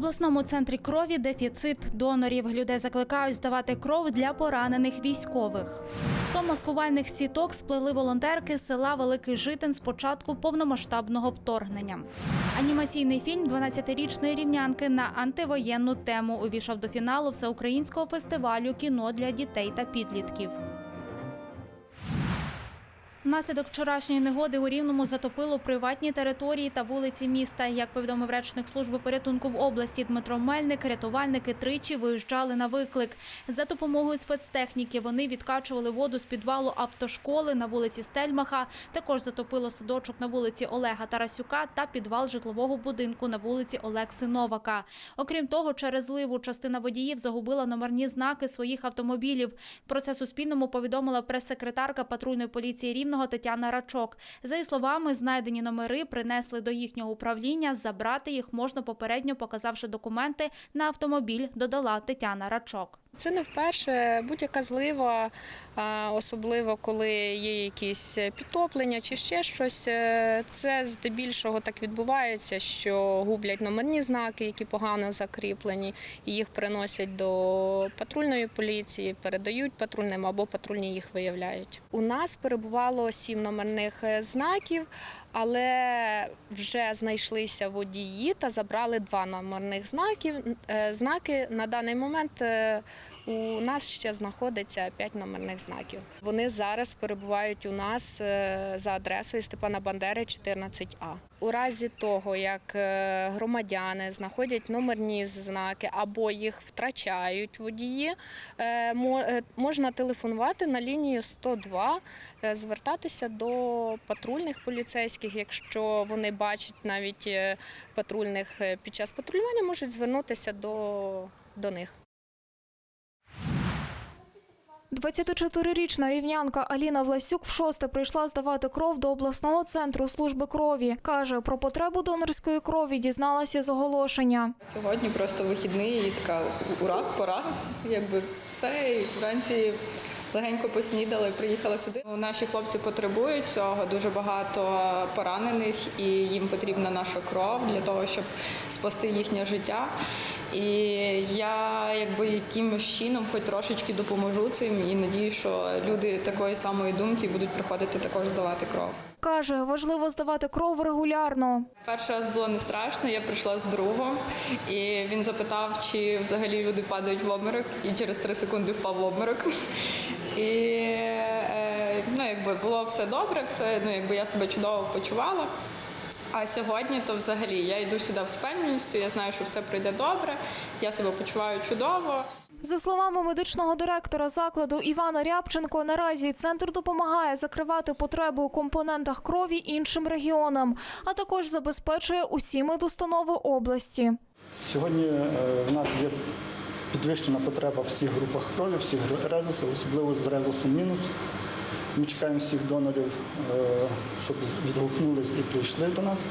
Обласному центрі крові дефіцит донорів. Людей закликають здавати кров для поранених військових. 100 маскувальних сіток сплели волонтерки села Великий Житин з початку повномасштабного вторгнення. Анімаційний фільм «12-річної рівнянки на антивоєнну тему увійшов до фіналу всеукраїнського фестивалю кіно для дітей та підлітків. Внаслідок вчорашньої негоди у Рівному затопило приватні території та вулиці міста. Як повідомив речник служби порятунку в області Дмитро Мельник, рятувальники тричі виїжджали на виклик. За допомогою спецтехніки вони відкачували воду з підвалу автошколи на вулиці Стельмаха. Також затопило садочок на вулиці Олега Тарасюка та підвал житлового будинку на вулиці Олекси Новака. Окрім того, через зливу частина водіїв загубила номерні знаки своїх автомобілів. Про це Суспільному повідомила прес-секретарка патрульної поліції Рівного Тетяна Рачок. За її словами, знайдені номери принесли до їхнього управління. Забрати їх можна попередньо показавши документи на автомобіль, додала Тетяна Рачок. Це не вперше будь-яка злива, особливо коли є якісь підтоплення чи ще щось. е, Це здебільшого так відбувається, що гублять номерні знаки, які погано закріплені, і їх приносять до патрульної поліції, передають патрульним або патрульні їх виявляють. У нас перебувало сім номерних е, знаків, але вже знайшлися водії та забрали два номерних знаків. Е, Знаки на даний момент. У нас ще знаходиться 5 номерних знаків. Вони зараз перебувають у нас е, за адресою Степана Бандери, 14А. У разі того, як е, громадяни знаходять номерні знаки або їх втрачають водії, е, мо- можна телефонувати на лінію 102, е, звертатися до патрульних поліцейських. Якщо вони бачать навіть патрульних під час патрулювання, можуть звернутися до, до них. 24-річна рівнянка Аліна Власюк вшосте прийшла здавати кров до обласного центру служби крові. Каже, про потребу донорської крові дізналася з оголошення. Сьогодні просто вихідний і така ура, пора. Якби все, і вранці легенько поснідали, приїхали сюди. Ну, Наші хлопці потребують цього, дуже багато поранених, і їм потрібна наша кров для того, щоб спасти їхнє життя. І я якби якимось чином хоч трошечки допоможу цим і надію, що люди такої самої думки будуть приходити також здавати кров. Каже, важливо здавати кров регулярно. Перший раз було не страшно, я прийшла з другом, і він запитав, чи взагалі люди падають в обморок, і через три секунди впав в обморок. І е, ну, якби було все добре, все, ну, якби я себе чудово почувала. А сьогодні то взагалі я йду сюди з впевненістю, я знаю, що все пройде добре, я себе почуваю чудово. За словами медичного директора закладу Івана Рябченко, наразі центр допомагає закривати потреби у компонентах крові іншим регіонам, а також забезпечує усі медустанови області. Сьогодні е, в нас є підвищена потреба всіх групах крові, всіх резусів, особливо з резусу мінус. Ми чекаємо всіх донорів, е, щоб відгукнулись і прийшли до нас.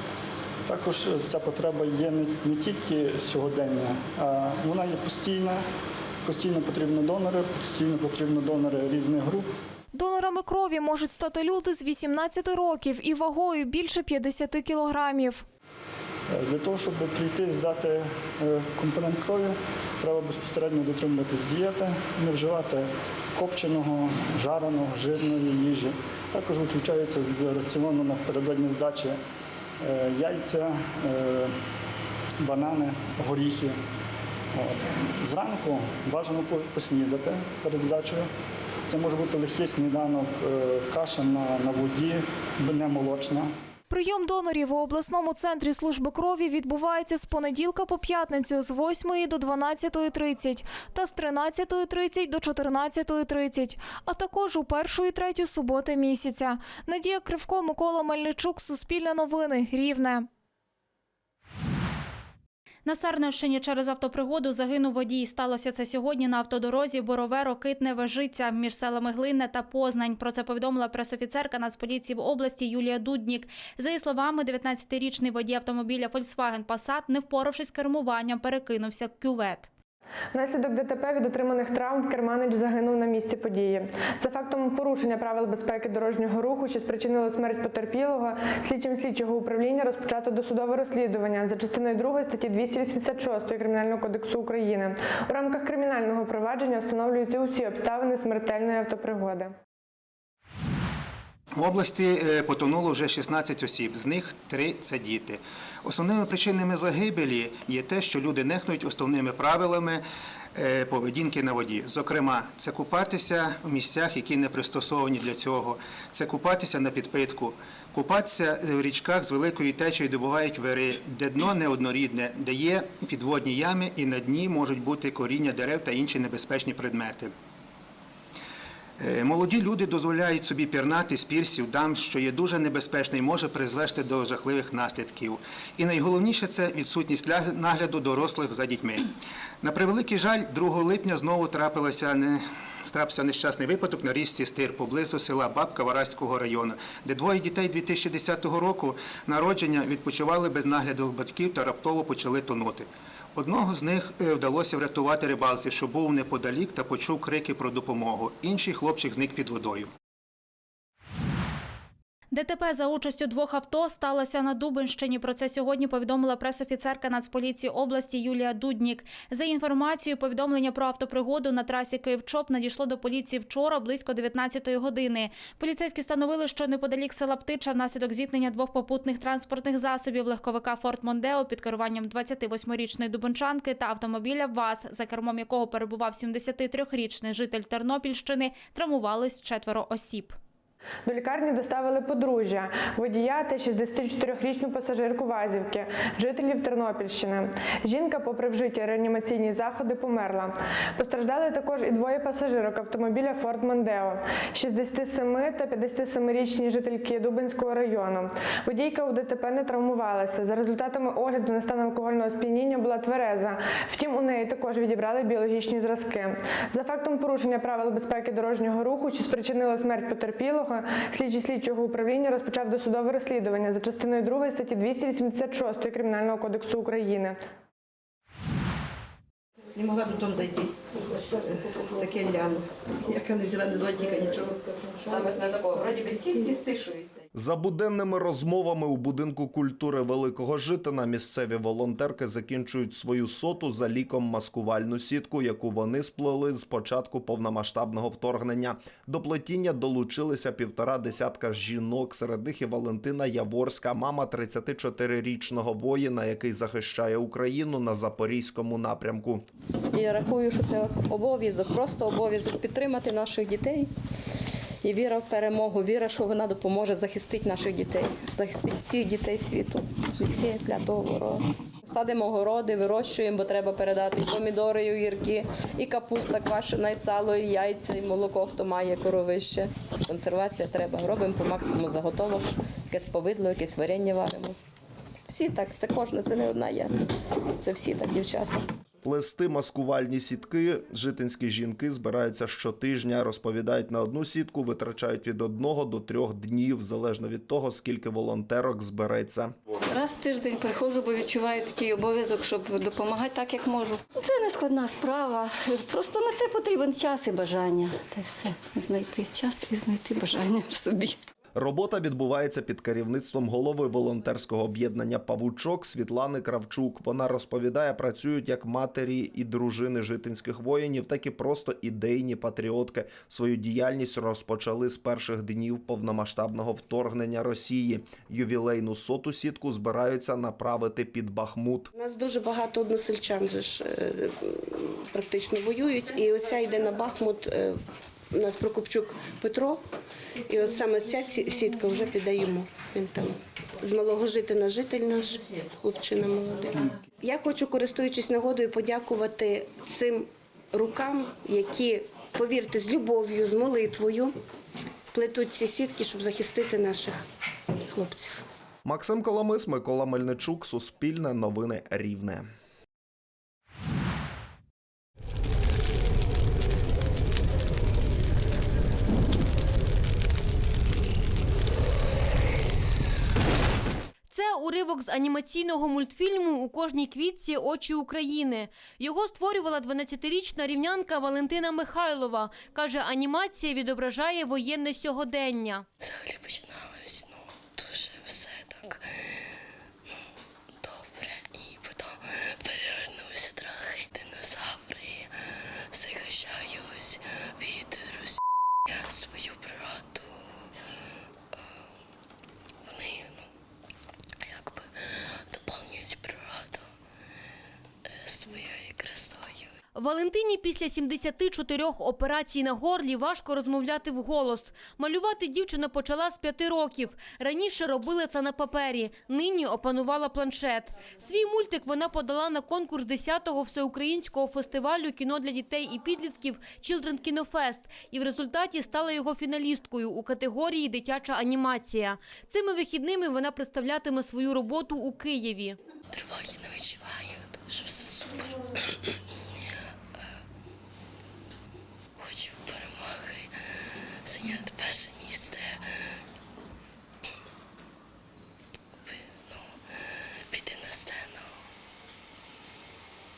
Також ця потреба є не тільки сьогодення, а вона є постійна. Постійно потрібні донори, постійно потрібні донори різних груп. Донорами крові можуть стати люди з 18 років і вагою більше 50 кілограмів. Для того, щоб прийти і здати е, компонент крові, треба безпосередньо дотримуватись дієти, не вживати копченого, жареного, жирної їжі. Також виключаються з раціону напередодні здачі е, яйця, е, банани, горіхи. От. Зранку бажано поснідати перед здачею. Це може бути легкий сніданок, каша на, на воді, не молочна. Прийом донорів у обласному центрі служби крові відбувається з понеділка по п'ятницю з 8 до 12.30 та з 13.30 до 14.30, а також у першу і третю суботи місяця. Надія Кривко, Микола Мельничук, Суспільне новини, Рівне. На Сарненщині через автопригоду загинув водій. Сталося це сьогодні на автодорозі Борове-Рокитне Вежиця між селами Глинне та Познань. Про це повідомила пресофіцерка Нацполіції в області Юлія Дуднік. За її словами, 19-річний водій автомобіля Volkswagen Passat, не впоравшись з кермуванням, перекинувся кювет. Внаслідок ДТП від отриманих травм керманич загинув на місці події. За фактом порушення правил безпеки дорожнього руху, що спричинило смерть потерпілого, слідчим слідчого управління розпочато досудове розслідування за частиною 2 статті 286 Кримінального кодексу України. У рамках кримінального провадження встановлюються усі обставини смертельної автопригоди. В області е, потонуло вже 16 осіб, з них 3 – це діти. Основними причинами загибелі є те, що люди нехнують основними правилами е, поведінки на воді. Зокрема, це купатися в місцях, які не пристосовані для цього, це купатися на підпитку, купатися в річках з великою течею, де бувають вири, де дно неоднорідне, де є підводні ями і на дні можуть бути коріння дерев та інші небезпечні предмети. Е, Молоді люди дозволяють собі пірнати з пірсів дам, що є дуже небезпечно і може призвести до жахливих наслідків. І найголовніше це відсутність ля- нагляду дорослих за дітьми. На превеликий жаль, 2 липня знову трапилося не. Трапився нещасний випадок на річці Стир поблизу села Бабка Вараського району, де двоє дітей 2010 року народження відпочивали без нагляду батьків та раптово почали тонути. Одного з них е, вдалося врятувати рибалці, що був неподалік та почув крики про допомогу. Інший хлопчик зник під водою. ДТП за участю двох авто сталося на Дубинщині. Про це сьогодні повідомила пресофіцерка Нацполіції області Юлія Дуднік. За інформацією, повідомлення про автопригоду на трасі Київ-Чоп надійшло до поліції вчора близько 19-ї години. Поліцейські встановили, що неподалік села Птича внаслідок зіткнення двох попутних транспортних засобів легковика Форт Мондео під керуванням 28-річної дубинчанки та автомобіля ВАЗ, за кермом якого перебував 73-річний житель Тернопільщини, травмувались четверо осіб. До лікарні доставили подружжя, водія та 64-річну пасажирку Вазівки, жителів Тернопільщини. Жінка, попри вжиті реанімаційні заходи, померла. Постраждали також і двоє пасажирок автомобіля Форд Мондео, 67 та 57-річні жительки Дубинського району. Водійка у ДТП не травмувалася. За результатами огляду на стан алкогольного сп'яніння була твереза. Втім, у неї також відібрали біологічні зразки. За фактом порушення правил безпеки дорожнього руху, що спричинило смерть потерпілого, слідчий слідчого управління розпочав досудове розслідування за частиною 2 статті 286 Кримінального кодексу України. Не могла додому зайти. Таке ляну. Яка не взяла ні зонтика, нічого. Саме не такого. Вроді би тільки стишується. За буденними розмовами у будинку культури Великого Житина місцеві волонтерки закінчують свою соту за ліком маскувальну сітку, яку вони сплели з початку повномасштабного вторгнення. До плетіння долучилися півтора десятка жінок. Серед них і Валентина Яворська, мама 34-річного воїна, який захищає Україну на запорізькому напрямку. І рахую, що це обов'язок, просто обов'язок підтримати наших дітей. І віра в перемогу, віра, що вона допоможе захистити наших дітей, захистити всіх дітей світу від цієї клятого ворога. Садимо городи, вирощуємо, бо треба передати помідори, і огірки, і капуста квашена, і сало, і яйця, і молоко, хто має коровище. Консервація треба. Робимо по максимуму заготовок, якесь повидло, якесь варення варимо. Всі так, це кожна, це не одна я. Це всі так, дівчата. Плести маскувальні сітки житинські жінки збираються щотижня. Розповідають, на одну сітку витрачають від одного до трьох днів, залежно від того, скільки волонтерок збереться. Раз в тиждень приходжу, бо відчуваю такий обов'язок, щоб допомагати так, як можу. Це не складна справа. Просто на це потрібен час і бажання. Та все. Знайти час і знайти бажання в собі. Робота відбувається під керівництвом голови волонтерського об'єднання Павучок Світлани Кравчук. Вона розповідає, працюють як матері і дружини житинських воїнів, так і просто ідейні патріотки. Свою діяльність розпочали з перших днів повномасштабного вторгнення Росії. Ювілейну соту сітку збираються направити під Бахмут. У нас дуже багато односельчан же ж е, практично воюють, і оця йде на Бахмут. У нас Прокопчук Петро, і от саме ця сітка вже піде. Він там з малого житина житель наш, хлопчина молодий. Я хочу, користуючись нагодою, подякувати цим рукам, які, повірте, з любов'ю, з молитвою плетуть ці сітки, щоб захистити наших хлопців. Максим Коломис, Микола Мельничук, Суспільне новини Рівне. Уривок з анімаційного мультфільму У кожній квітці очі України. Його створювала 12-річна рівнянка Валентина Михайлова. Каже, анімація відображає воєнне сьогодення. Взагалі починалось ну, дуже все так ну, добре. І потім перевернулися трохи динозаври, захищають від Росії свою природу. Е, Вони ну, якби доповнюють природу е, своєю красою. Валентині після 74 операцій на горлі важко розмовляти вголос. Малювати дівчина почала з п'яти років. Раніше робила це на папері, нині опанувала планшет. Свій мультик вона подала на конкурс 10-го всеукраїнського фестивалю кіно для дітей і підлітків Children Fest і в результаті стала його фіналісткою у категорії Дитяча анімація. Цими вихідними вона представлятиме свою роботу у Києві. Тривоги не відчуваю, дуже все супер. Е, Хочу перемоги, зайняти перше місце. Ви, Ну, піти на сцену,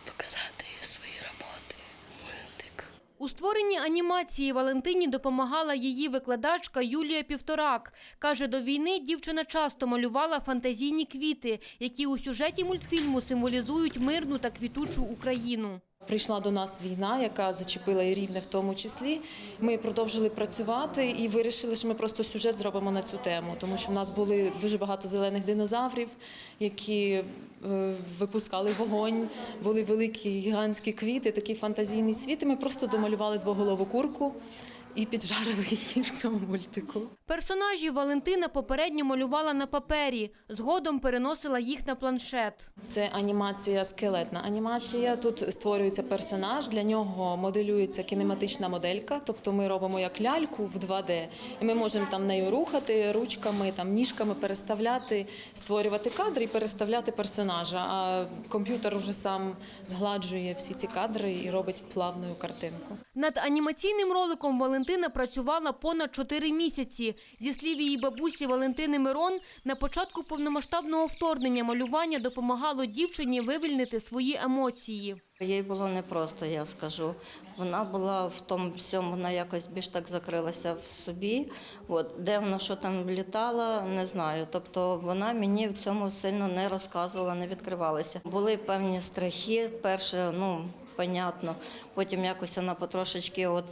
показати свої роботи, мультик. У створенні анімації Валентині допомагала її викладачка Юлія Півторак. Каже, до війни дівчина часто малювала фантазійні квіти, які у сюжеті мультфільму символізують мирну та квітучу Україну. Прийшла до нас війна, яка зачепила і рівне в тому числі. Ми продовжили працювати і вирішили, що ми просто сюжет зробимо на цю тему, тому що в нас були дуже багато зелених динозаврів, які е, випускали вогонь, були великі гігантські квіти, такий фантазійний світ. І ми просто домалювали двоголову курку і піджарили її в цьому мультику. Персонажів Валентина попередньо малювала на папері, згодом переносила їх на планшет. Це анімація, скелетна анімація. Тут створюється персонаж, для нього моделюється кінематична моделька, тобто ми робимо як ляльку в 2D, і ми можемо там нею рухати ручками, там ніжками переставляти, створювати кадри і переставляти персонажа. А комп'ютер уже сам згладжує всі ці кадри і робить плавну картинку. Над анімаційним роликом Валентина працювала понад 4 місяці. Зі слів її бабусі Валентини Мирон, на початку повномасштабного вторгнення малювання допомагало дівчині вивільнити свої емоції. Їй було непросто, я скажу. Вона була в тому всьому, вона якось більш так закрилася в собі. От, де вона що там літала, не знаю. Тобто вона мені в цьому сильно не розказувала, не відкривалася. Були певні страхи, перше, ну, понятно. Потім якось вона потрошечки от.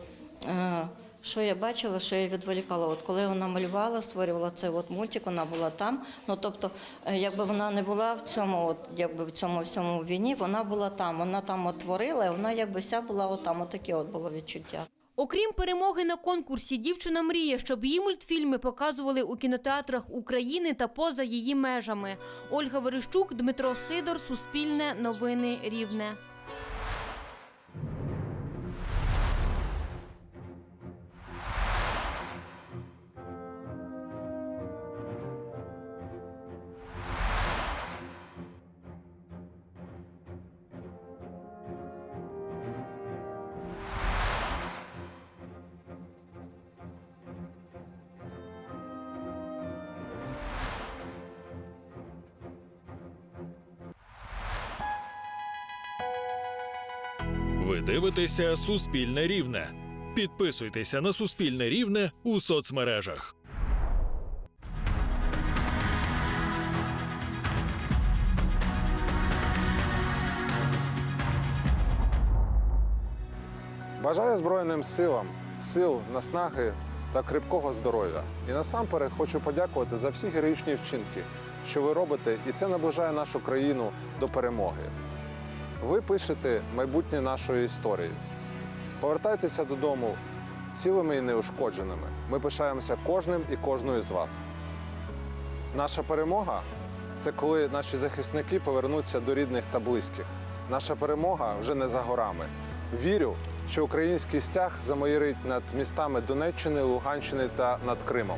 Е, що я бачила, що я відволікала. От коли вона малювала, створювала цей от мультик, вона була там. Ну тобто, е, якби вона не була в цьому, от якби в цьому всьому війні, вона була там. Вона там от творила, і вона якби вся була от там. От таке от було відчуття. Окрім перемоги на конкурсі, дівчина мріє, щоб її мультфільми показували у кінотеатрах України та поза її межами. Ольга Верещук, Дмитро Сидор, Суспільне, Новини Рівне. Ви дивитеся Суспільне Рівне. Підписуйтеся на Суспільне Рівне у соцмережах. Бажаю Збройним силам, сил, наснаги та крепкого здоров'я. І насамперед хочу подякувати за всі героїчні вчинки, що ви робите, і це наближає нашу країну до перемоги. Ви пишете майбутнє нашої історії. Повертайтеся додому цілими і неушкодженими. Ми пишаємося кожним і кожною з вас. Наша перемога це коли наші захисники повернуться до рідних та близьких. Наша перемога вже не за горами. Вірю, що український стяг замайорить над містами Донеччини, Луганщини та над Кримом.